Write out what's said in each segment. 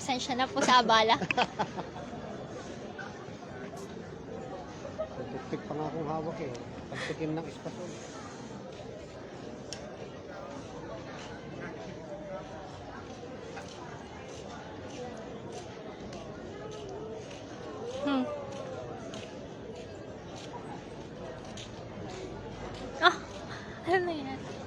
Pasensya na po sa abala. Tupik pa nga akong hawak eh. Pagtikim ng espasol. Hmm. Ah, ano na yan? Yun na.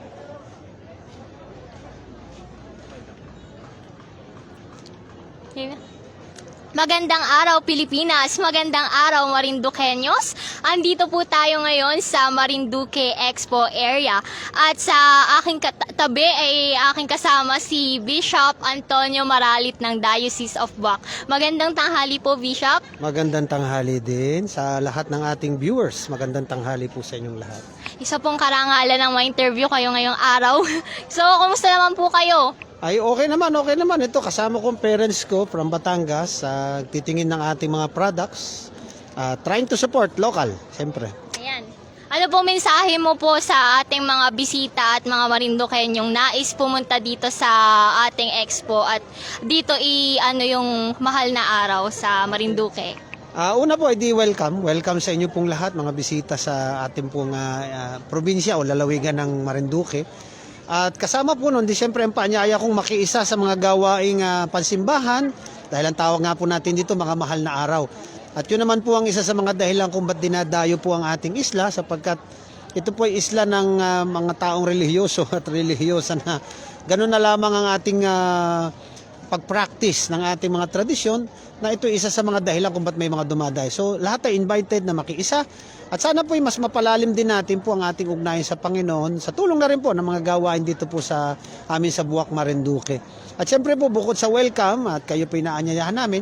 Magandang araw Pilipinas, magandang araw Marinduqueños. Andito po tayo ngayon sa Marinduque Expo area at sa aking tabi ay aking kasama si Bishop Antonio Maralit ng Diocese of Buac. Magandang tanghali po Bishop. Magandang tanghali din sa lahat ng ating viewers. Magandang tanghali po sa inyong lahat. Isa pong karangalan ng ma-interview kayo ngayong araw. so, kumusta naman po kayo? Ay, okay naman, okay naman. Ito, kasama kong parents ko from Batangas, sa titingin ng ating mga products. Ah, trying to support local, siyempre. Ayan. Ano pong mensahe mo po sa ating mga bisita at mga Marinduqueñong nais pumunta dito sa ating expo at dito i ano yung mahal na araw sa Marinduque? Ah, una po, edi welcome. Welcome sa inyo pong lahat, mga bisita sa ating pong ah, ah, probinsya o lalawigan ng Marinduque. At kasama po nun, di siyempre ang paanyaya kong makiisa sa mga gawaing ah, pansimbahan dahil ang tawag nga po natin dito mga mahal na araw. At yun naman po ang isa sa mga dahilan kung ba't dinadayo po ang ating isla sapagkat ito po ay isla ng ah, mga taong relihiyoso at relihiyosa na ganun na lamang ang ating ah, pag-practice ng ating mga tradisyon na ito isa sa mga dahilan kung ba't may mga dumaday. So lahat ay invited na makiisa at sana po ay mas mapalalim din natin po ang ating ugnayan sa Panginoon sa tulong na rin po ng mga gawain dito po sa amin sa Buwak Marinduque. At siyempre po bukod sa welcome at kayo po inaanyayahan namin,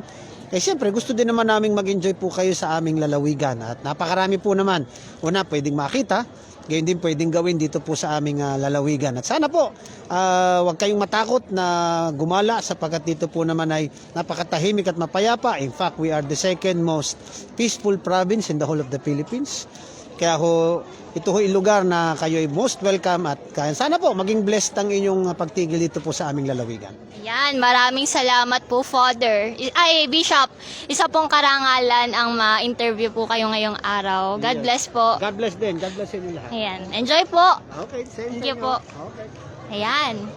eh siyempre gusto din naman namin mag-enjoy po kayo sa aming lalawigan at napakarami po naman. Una, pwedeng makita, gayon din pwedeng gawin dito po sa aming ah, lalawigan. At sana po, ah, huwag kayong matakot na gumala sapagkat dito po naman ay napakatahimik at mapayapa. In fact, we are the second most peaceful province in the whole of the Philippines. Kaya ho, ito ho yung lugar na kayo ay most welcome at kaya sana po maging blessed ang inyong pagtigil dito po sa aming lalawigan. Yan, maraming salamat po Father. Ay, Bishop, isa pong karangalan ang ma-interview po kayo ngayong araw. God Yes. bless po. God bless din. God bless inyo lahat. Ayan, enjoy po. Okay, sa Thank you po. Okay. Ayan.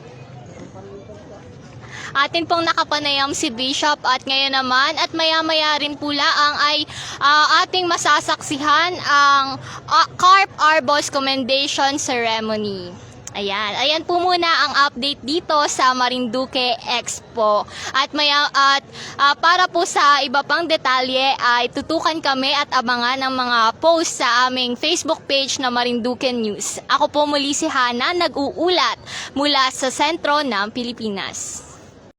Atin pong nakapanayam si Bishop at ngayon naman at maya-maya rin po laang ay ah, ating masasaksihan ang ah, Carp Arbos Commendation Ceremony. Ayan, ayan po muna ang update dito sa Marinduque Expo. At maya at ah, para po sa iba pang detalye ay tutukan kami at abangan ang mga post sa aming Facebook page na Marinduque News. Ako po muli si Hana, nag-uulat mula sa sentro ng Pilipinas.